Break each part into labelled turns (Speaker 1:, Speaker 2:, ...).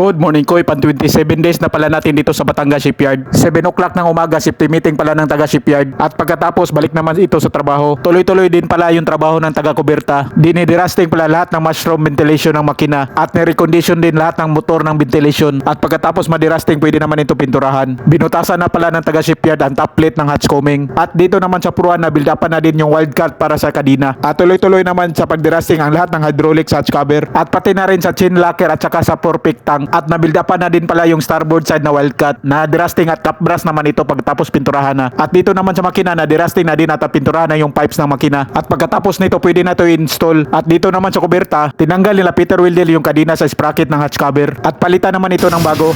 Speaker 1: Good morning Koy, pan 27 days na pala natin dito sa Batangas Shipyard. 7 o'clock ng umaga, safety meeting pala ng taga shipyard. At pagkatapos, balik naman ito sa trabaho. Tuloy-tuloy din pala yung trabaho ng taga kuberta. Dinidirasting pala lahat ng mushroom ventilation ng makina. At nirecondition din lahat ng motor ng ventilation. At pagkatapos madirasting, pwede naman ito pinturahan. Binutasan na pala ng taga shipyard ang top plate ng hatch combing. At dito naman sa puruan na build upan na din yung wildcat para sa kadina. At tuloy-tuloy naman sa pagdirasting ang lahat ng hydraulic hatch cover. At pati na rin sa chin locker at saka sa perfect tank. At nabuild upan na din pala yung starboard side na wildcat. Na dirasting at cap brass naman ito pagkatapos pinturahan na. At dito naman sa makina na dirasting na din at pinturahan na yung pipes ng makina. At pagkatapos nito pwede na ito install. At dito naman sa kuberta, tinanggal nila Peter Wildel yung kadina sa sprocket ng hatch cover. At palitan naman ito ng bago.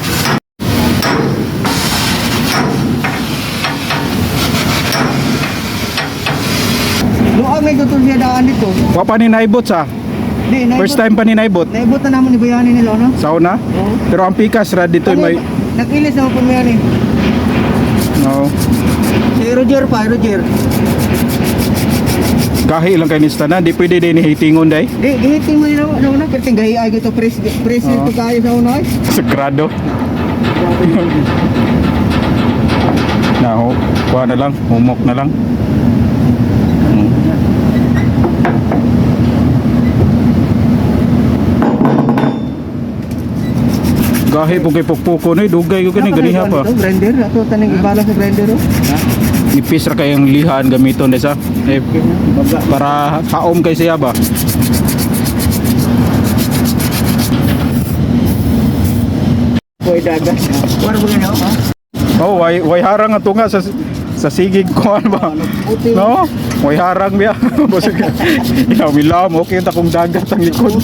Speaker 2: Luang may siya daan dito.
Speaker 1: Wa pa ni naibot sa.
Speaker 2: Di, naibot,
Speaker 1: First time pa ni naibot.
Speaker 2: Naibot na naman ni Bayani nila, no?
Speaker 1: Sauna.
Speaker 2: Oo.
Speaker 1: Pero ang pikas ra dito
Speaker 2: Ano,
Speaker 1: may
Speaker 2: Nakilis naman po Bayani.
Speaker 1: no.
Speaker 2: Si Roger pa, Roger.
Speaker 1: Gahi lang kay ni Stana, di pwede din hitingon day.
Speaker 2: Di, gihiting mo nila, ano na, pero tinggahi ay ito, press, press
Speaker 1: Oo.
Speaker 2: ito kayo sa unay.
Speaker 1: Sagrado. na ho, kuha na lang, humok na lang. Gahi po kay pukpuko na, dugay ko kani ganiha pa.
Speaker 2: Grinder, ato taning ibala sa grinder, oh.
Speaker 1: Nipis ra kayong lihan gamiton desa. Eh, para haom kay siya ba.
Speaker 2: Boy, dagat. Wala ganyan, ha?
Speaker 1: Oh, way way harang ang tunga sa sa sigig ko ano ba? No? Way harang biya. Busog. Ikaw milam, okay ta kung dagat ang likod.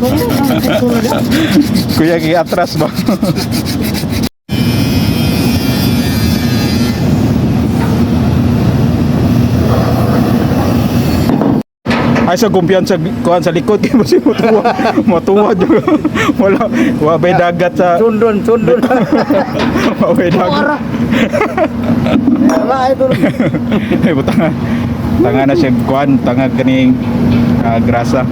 Speaker 2: Ano.
Speaker 1: Kuya gi atras ba? Ay sa kumpiyansa kuan sa likod kay mo si motuwa. Motuwa jud. Wala wa bay dagat sa
Speaker 2: Sundon, sundon.
Speaker 1: wa bay dagat.
Speaker 2: Wala, ito.
Speaker 1: Ay butang. Tanga na siya kuan, tanga kaning ah, grasa.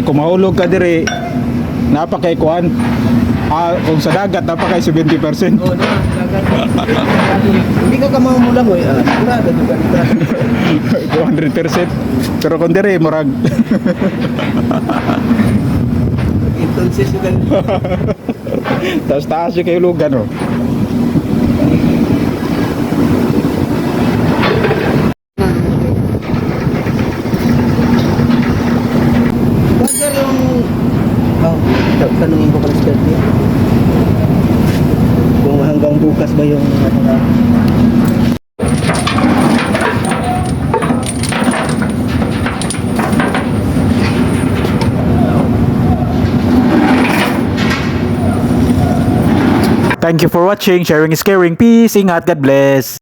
Speaker 1: Di kung mahulog ka dire napakay kuan. Ah, kung sa dagat napakay 70%.
Speaker 2: Oo, na. Hindi ka ka mamula mo, ah. Sigurado, sigurado.
Speaker 1: 200%. Pero kung dire murag
Speaker 2: Entonces,
Speaker 1: taas taas yung kayo lugan oh.
Speaker 2: Bagay yung... Oh, ta- tanungin ko pala si Kirby. Kung hanggang bukas ba yung ano na...
Speaker 1: Thank you for watching. Sharing is caring. Peace. Ingat. God bless.